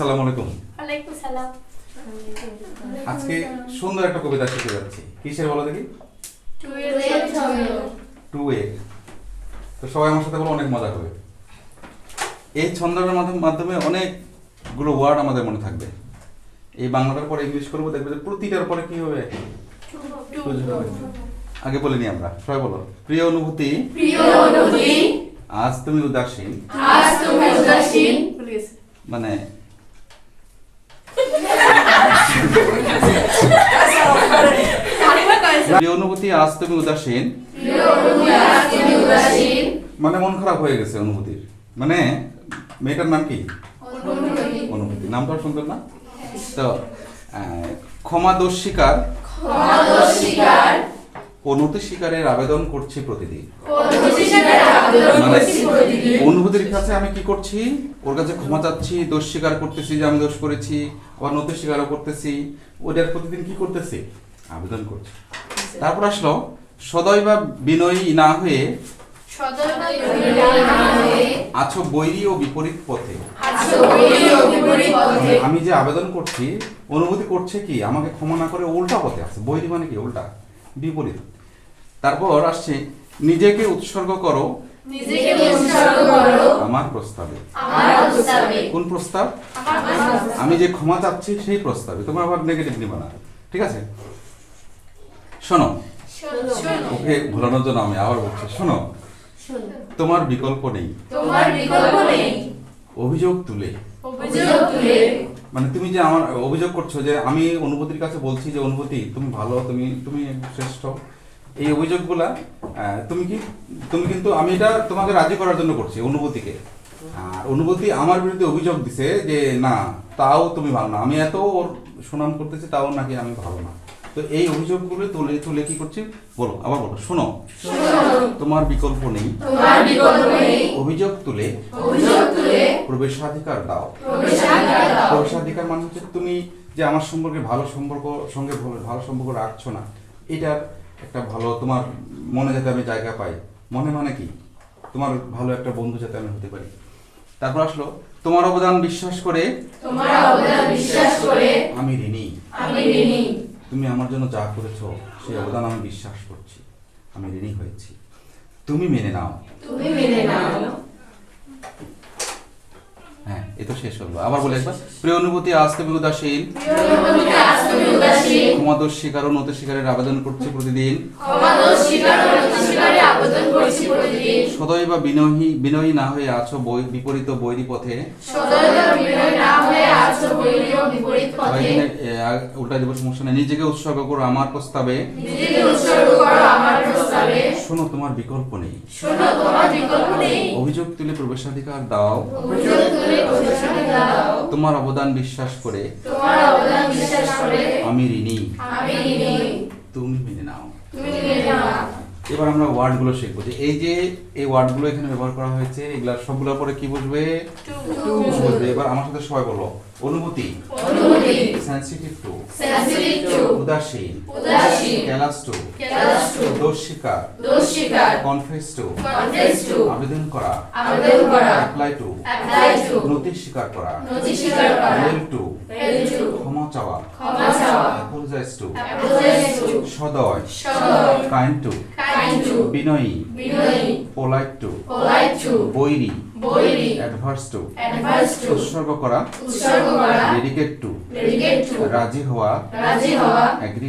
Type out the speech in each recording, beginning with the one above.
আসসালামু আলাইকুম। ওয়ালাইকুম সালাম। আজকে সুন্দর একটা কবিতা শিখে যাচ্ছি। কিসের বলো দেখি? টু এ তো সবাই আমার সাথে বলো অনেক মজা হবে এই ছন্দের মাধ্যমে অনেকগুলো ওয়ার্ড আমাদের মনে থাকবে। এই বাংলাটার পরে ইংলিশ করব দেখবে যে প্রতিটার পরে কি হবে। আগে বলে নি আমরা। সবাই বলো। প্রিয় অনুভূতি? প্রিয় অনুভূতি? আজ তুমি উদাসীন। আজ তুমি উদাসীন? মানে অনুভূতি, আজ তুমি উদাসীন। মানে মন খারাপ হয়ে গেছে অনুভূতির। মানে মেয়েটার নাম কি? অনুভূতি। নামটা সুন্দর না? তো ক্ষমা দোষ স্বীকার অনুভূতি স্বীকারের আবেদন করছি প্রতিদিন। মানে অনুভূতির কাছে আমি কি করছি? ওর কাছে ক্ষমা চাচ্ছি দোষ স্বীকার করতেছি যে আমি দোষ করেছি আবার নতুন স্বীকারও করতেছি। ওদের প্রতিদিন কি করতেছি? আবেদন করছি। তারপর আসলো সদয় বা বিনয়ী না হয়ে আছো বৈরী ও বিপরীত পথে। আমি যে আবেদন করছি অনুভূতি করছে কি? আমাকে ক্ষমা না করে উল্টা পথে আছে। বৈরী মানে কি? উল্টা। বিপরীত। তারপর আসছে নিজেকে উৎসর্গ করো নিজেকে উৎসর্গ করো। আমার প্রস্তাবে। আমার প্রস্তাবে। কোন প্রস্তাব? আমি যে ক্ষমা চাচ্ছি সেই প্রস্তাবে। তোমার আবার নেগেটিভ নিবা না। ঠিক আছে? শোনো। শোনো। ওকে ভোলানোর জন্য আমি আবার বলছি। শোনো। তোমার বিকল্প নেই। তোমার বিকল্প নেই। অভিযোগ তুলে। অভিযোগ তুলে। মানে তুমি যে আমার অভিযোগ করছ যে আমি অনুভূতির কাছে বলছি যে অনুভূতি তুমি ভালো তুমি তুমি শ্রেষ্ঠ। এই অভিযোগগুলা তুমি কি তুমি কিন্তু আমি এটা তোমাকে রাজি করার জন্য করছি অনুভূতিকে। আর অনুভূতি আমার বিরুদ্ধে অভিযোগ দিছে যে না তাও তুমি ভালো না। আমি এত ওর সুনাম করতেছি তাও নাকি আমি ভালো না। তো এই অভিযোগগুলো তুলে তুলে কি করছি? বলো আবার বলো। শোনো। তোমার বিকল্প নেই। অভিযোগ তুলে প্রবেশাধিকার দাও। প্রবেশাধিকার মানে হচ্ছে তুমি যে আমার সম্পর্কে ভালো সম্পর্ক সঙ্গে ভালো- ভালো সম্পর্ক রাখছো না এটার একটা ভালো তোমার মনে যাতে আমি জায়গা পাই। মনে মানে কি? তোমার ভালো একটা বন্ধু যাতে আমি হতে পারি। তারপর আসলো তোমার অবদান বিশ্বাস করে তোমার অবদান বিশ্বাস করে আমি ঋণী। আমি ঋণী। তুমি আমার জন্য যা করেছ সেই অবদান আমি বিশ্বাস করছি। আমি ঋণী হয়েছি। তুমি মেনে নাও। তুমি মেনে নাও। হ্যাঁ এ তো শেষ হলো। আবার বলে একবার প্রিয় অনুভূতি আজ তুমি উদাসীন। ক্ষমাদোষ স্বীকার ও নত স্বীকারের আবেদন করছি প্রতিদিন। ক্ষমাদোষ স্বীকার ও স্বীকারে আবেদন করছি সদয় বা বিনয়ী বিনয়ী না হয়ে আছো বই বিপরীত বৈরী পথে উল্টা দিব সমস্যা নেই। নিজেকে উৎসর্গ করো আমার প্রস্তাবে। শোনো তোমার বিকল্প নেই। অভিযোগ তুলে প্রবেশাধিকার দাও। তোমার অবদান বিশ্বাস করে। আমি ঋণী। তুমি মেনে নাও। তুমি মেনে নাও এবার আমরা ওয়ার্ডগুলো শিখব। যে এই যে এই ওয়ার্ডগুলো এখানে ব্যবহার করা হয়েছে এগুলা সবগুলোর পরে কি বুঝবে বুঝবে এবার আমার সাথে সবাই বলো। অনুভূতি। সেন্সিটিভ টু উদাসীন। ক্যালাস টু কেলাস টু দোষ স্বীকার। দোষ স্বীকার। কনফেস টু আবেদন করা। অ্যাপ্লাই টু নথি স্বীকার করা। মেল টু ক্ষমা চাওয়া। টু সদয়। কাইন্ড টু বিনয়ী পোলাইট টু বৈরী অ্যাডভার্স টু উৎসর্গ করা উৎসর্গ করা ডেডিকেট টু ডেডিকেট টু রাজি হওয়া রাজি হওয়া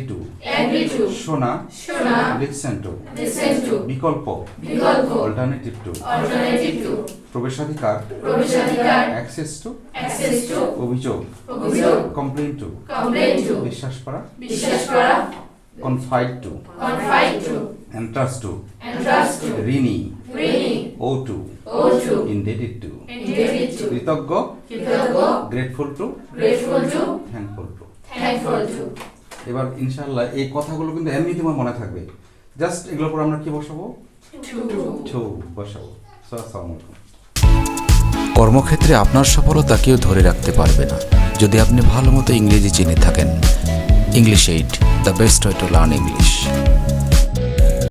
টু এগ্রি টু শোনা শোনা লিসেন টু লিসেন টু বিকল্প বিকল্প অল্টারনেটিভ টু অল্টারনেটিভ টু প্রবেশাধিকার প্রবেশাধিকার অ্যাক্সেস টু অ্যাক্সেস টু অভিযোগ অভিযোগ কমপ্লেন টু কমপ্লেন টু বিশ্বাস করা বিশ্বাস করা confide to confide to entrust to entrust to ঋণী ঋণী owe to owe to indebted to indicate to কৃতজ্ঞ কৃতজ্ঞ grateful to grateful to thankful to thankful to এবার ইনশাআল্লাহ এই কথাগুলো কিন্তু এমনি তোমার মনে থাকবে। জাস্ট এগুলোর পর আমরা কি বসাবো? টু ছৌ বসাবো। সো আসসালামু আলাইকুম। কর্মক্ষেত্রে আপনার সফলতা কেউ ধরে রাখতে পারবে না। যদি আপনি ভালো মতো ইংরেজি চিনে থাকেন। English aid the best way to learn English